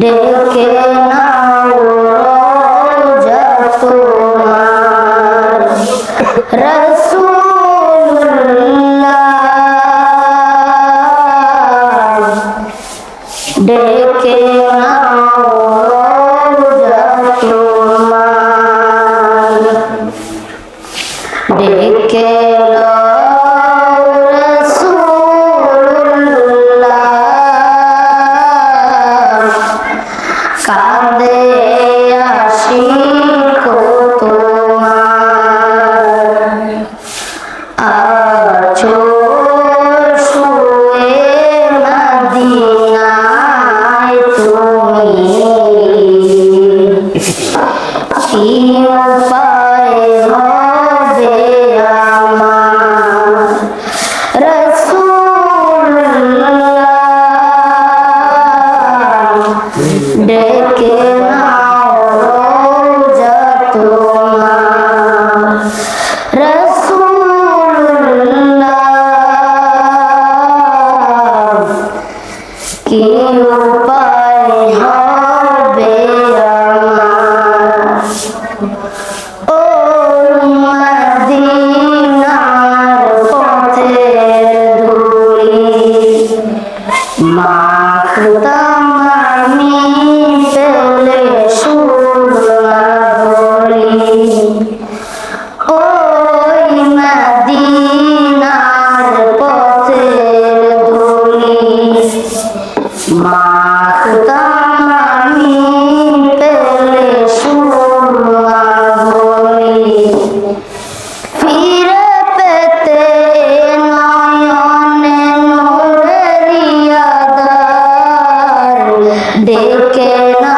ডেকে নাও রোজা তোমার রাসূলুল্লাহ ডেকে রাসূলুল্লাহ ডেকে ওই মদিনার পথের ধুলি মাখতাম আমি পেলে সুরমা বলি ফিরে পেতে নয়নে নোরেরিয়াদার ডেকে না